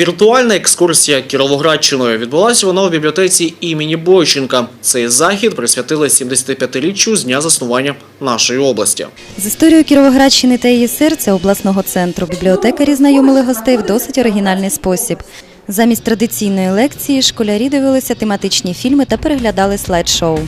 Віртуальна екскурсія Кіровоградщиною відбулася вона у бібліотеці імені Бойченка. Цей захід присвятили 75-річчю з дня заснування нашої області. З історією Кіровоградщини та її серця обласного центру бібліотекарі знайомили гостей в досить оригінальний спосіб. Замість традиційної лекції школярі дивилися тематичні фільми та переглядали слайд-шоу.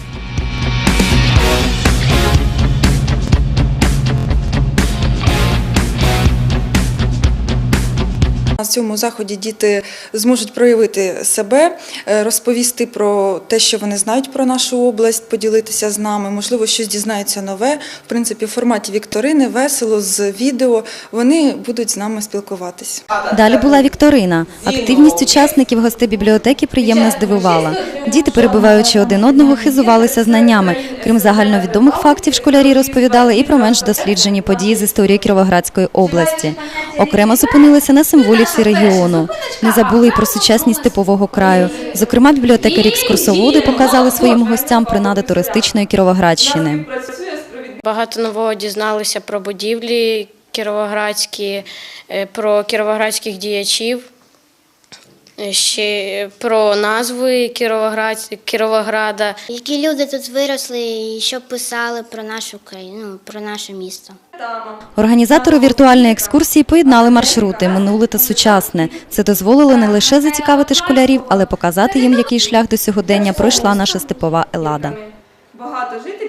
Цьому заході діти зможуть проявити себе, е, розповісти про те, що вони знають про нашу область, поділитися з нами. Можливо, щось дізнаються нове. В принципі, в форматі вікторини, весело з відео. Вони будуть з нами спілкуватись. Далі була вікторина. Активність учасників гостей бібліотеки приємно здивувала. Діти, перебиваючи один одного, хизувалися знаннями. Крім загальновідомих фактів, школярі розповідали і про менш досліджені події з історії Кіровоградської області. Окремо зупинилися на символіці регіону. Не забули й про сучасність типового краю. Зокрема, бібліотекарі-екскурсоводи показали своїм гостям принади туристичної Кіровоградщини. Багато нового дізналися про будівлі кіровоградські, е, про кіровоградських діячів, е, ще про назви Кіровоград, Кіровограда. Які люди тут виросли і що писали про нашу країну, про наше місто. Організатори віртуальної екскурсії поєднали маршрути минуле та сучасне. Це дозволило не лише зацікавити школярів, але показати їм, який шлях до сьогодення пройшла наша степова елада. Багато жителів